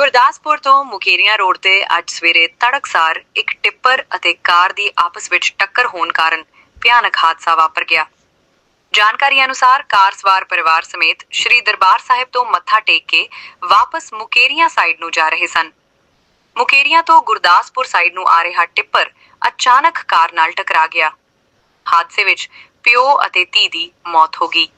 ਗੁਰਦਾਸਪੁਰ ਤੋਂ ਮੁਕੇਰੀਆਂ ਰੋਡ ਤੇ ਅੱਜ ਸਵੇਰੇ ਤੜਕਸਾਰ ਇੱਕ ਟਿੱਪਰ ਅਤੇ ਕਾਰ ਦੀ ਆਪਸ ਵਿੱਚ ਟੱਕਰ ਹੋਣ ਕਾਰਨ ਭਿਆਨਕ ਹਾਦਸਾ ਵਾਪਰ ਗਿਆ। ਜਾਣਕਾਰੀ ਅਨੁਸਾਰ ਕਾਰ ਸਵਾਰ ਪਰਿਵਾਰ ਸਮੇਤ ਸ਼੍ਰੀ ਦਰਬਾਰ ਸਾਹਿਬ ਤੋਂ ਮੱਥਾ ਟੇਕ ਕੇ ਵਾਪਸ ਮੁਕੇਰੀਆਂ ਸਾਈਡ ਨੂੰ ਜਾ ਰਹੇ ਸਨ। ਮੁਕੇਰੀਆਂ ਤੋਂ ਗੁਰਦਾਸਪੁਰ ਸਾਈਡ ਨੂੰ ਆ ਰਿਹਾ ਟਿੱਪਰ ਅਚਾਨਕ ਕਾਰ ਨਾਲ ਟਕਰਾ ਗਿਆ। ਹਾਦਸੇ ਵਿੱਚ ਪਿਓ ਅਤੇ ਧੀ ਦੀ ਮੌਤ ਹੋ ਗਈ।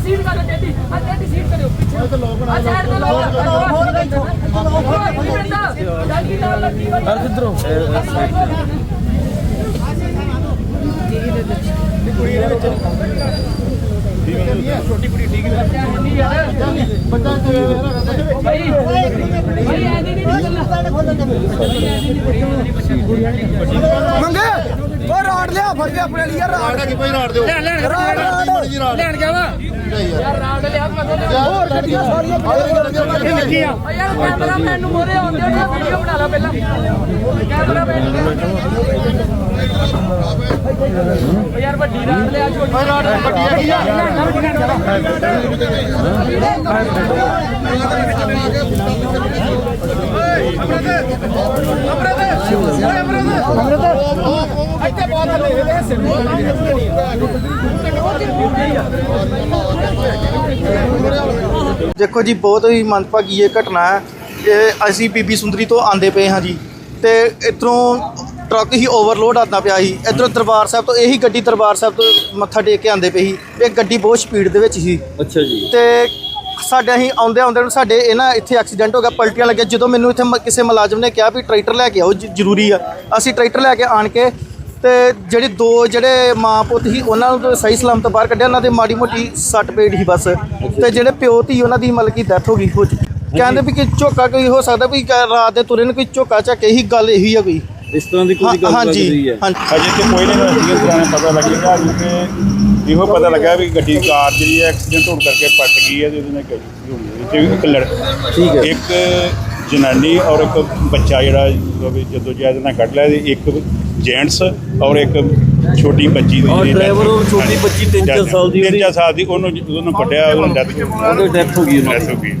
ਸੀਟ ਕਰ ਟੇਡੀ ਆ ਟੇਡੀ ਸੀਟ ਕਰਿਓ ਪਿੱਛੇ ਆ ਸਾਈਡ ਤੇ ਲਾਓ ਜਲਦੀ ਨਾਲ ਲੱਗੀ ਵਾ ਯਾਰ ਕਿੱਧਰੋਂ ਭਾਈ ਭਾਈ ਐਨੀ ਨਹੀਂ ਮੰਗੇ ਉਹ ਰਾੜ ਲਿਆ ਫੜ ਕੇ ਆਪਣੇ ਲਈ ਯਾਰ ਰਾੜ ਕਿ ਕੋਈ ਰਾੜ ਦਿਓ ਲੈਣ ਲੈਣ ਮਰਜ਼ੀ ਰਾੜ ਲੈਣ ਗਿਆ ਵਾ ਯਾਰ ਰਾਉਂਡ ਲਿਆ ਹੋਰ ਗੱਡੀਆਂ ਸਾਰੀਆਂ ਲੱਗੀ ਆ ਯਾਰ ਕੈਮਰਾਮੈਨ ਨੂੰ ਮੋਰੇ ਆਉਂਦੇ ਵੀਡੀਓ ਬਣਾ ਲਾ ਪਹਿਲਾਂ ਵੱਡੀ ਰਾਡ ਲਿਆ ਛੋਟੀ ਰਾੜ ਵੱਡੀ ਹੈਗੀ ਆ ਦੇਖੋ ਜੀ ਬਹੁਤ ਹੀ ਮੰਦਭਾਗੀ ਇਹ ਘਟਨਾ ਹੈ ਇਹ ਅਸੀਂ ਬੀਬੀ ਸੁੰਦਰੀ ਤੋਂ ਆਂਦੇ ਪਏ ਹਾਂ ਜੀ ਤੇ ਇਧਰੋਂ ਟਰੱਕ ਹੀ ਓਵਰਲੋਡ ਆਉਂਦਾ ਪਿਆ ਸੀ। ਇਧਰੋਂ ਦਰਬਾਰ ਸਾਹਿਬ ਤੋਂ ਇਹੀ ਗੱਡੀ ਦਰਬਾਰ ਸਾਹਿਬ ਤੋਂ ਮੱਥਾ ਟੇਕ ਕੇ ਆਂਦੇ ਪਈ ਸੀ। ਇਹ ਗੱਡੀ ਬਹੁਤ ਸਪੀਡ ਦੇ ਵਿੱਚ ਸੀ। ਅੱਛਾ ਜੀ। ਤੇ ਸਾਡੇ ਅਸੀਂ ਆਉਂਦੇ ਆਉਂਦੇ ਨੂੰ ਸਾਡੇ ਇਹ ਨਾ ਇੱਥੇ ਐਕਸੀਡੈਂਟ ਹੋ ਗਿਆ ਪਲਟੀਆਂ ਲੱਗਿਆ। ਜਦੋਂ ਮੈਨੂੰ ਇੱਥੇ ਮ- ਕਿਸੇ ਮੁਲਾਜ਼ਮ ਨੇ ਕਿਹਾ ਵੀ ਟਰੈਕਟਰ ਲੈ ਕੇ ਆਓ ਜ- ਜ਼ਰੂਰੀ ਆ। ਅਸੀਂ ਟਰੈਕਟਰ ਲੈ ਕੇ ਆਣ ਕੇ ਤੇ ਜਿਹੜੇ ਦੋ ਜਿਹੜੇ ਮਾਂ ਪੁੱਤ ਸੀ ਉਹਨਾਂ ਨੂੰ ਤਾਂ ਸਹੀ ਸਲਾਮਤ ਬਾਹਰ ਕੱਢਿਆ। ਉਹਨਾਂ ਦੇ ਮਾੜੀ ਮੋਟੀ ਸੱਟ ਪੇਟ ਸੀ ਬਸ। ਤੇ ਜਿਹੜੇ ਪਿਓ ਧੀ ਉਹਨਾਂ ਦੀ ਮਤਲਬ ਕਿ ਡੈਥ ਹੋ ਗਈ। ਹੋ ਚੁੱਕੀ ਕਹਿੰਦੇ ਵੀ ਕਿ ਝੋਕਾ ਕੋਈ ਹੋ ਸਕਦਾ ਵੀ ਕ- ਰਾਤ ਦੇ ਤੁਰੇ ਨੂੰ ਕੋਈ ਝੋਕਾ ਝੱਕ ਇਹੀ ਗੱਲ ਇਹੀ ਆ ਕੋਈ। ਇਸ ਤਰ੍ਹਾਂ ਦੀ ਕੋਈ ਗੱਲ ਲੱਗ ਰਹੀ ਹੈ। ਹਾਂਜੀ। ਅਜੇ ਤੇ ਕੋਈ ਨਹੀਂ ਹੋਇਆ ਇਸ ਤਰ੍ਹਾਂ ਪਤਾ ਲੱਗੇਗਾ ਕਿ ਇਹੋ ਪਤਾ ਲੱਗਾ ਵੀ ਗੱਡੀ ਕਾਰ ਜਿਹੜੀ ਹੈ ਐਕਸੀਡੈਂਟ ਹੋਣ ਕਰਕੇ ਪਲਟ ਗਈ ਹੈ ਤੇ ਉਹਦੇ ਨਾਲ ਗੱਡੀ ਹੋਈ ਹੈ। ਇੱਕ ਲੜ ਠੀਕ ਹੈ। ਇੱਕ ਜਨਾਨੀ ਔਰ ਇੱਕ ਬੱਚਾ ਜਿਹੜਾ ਜਦੋਂ ਜੈਦ ਨਾਲ ਕੱਢ ਲਿਆ ਤੇ ਇੱਕ ਜੈਂਟਸ ਔਰ ਇੱਕ ਛੋਟੀ ਬੱਚੀ ਦੀ ਔਰ ਔਰ death- ਛੋਟੀ ਬੱਚੀ ਤਿੰਨ ਚਾਰ death- ਸਾਲ ਦੀ ਤਿੰਨ ਉਹਦੀ- ਚਾਰ ਸਾਲ ਦੀ ਉਹਨੂੰ ਉਹਨੂੰ ਕੱਢਿਆ ਉਹਨੂੰ ਡੈਥ ਉਹਦੀ death ਹੋ ਗਈ ਉਹਨਾਂ ਦੀ। ਹੋ ਗਈ।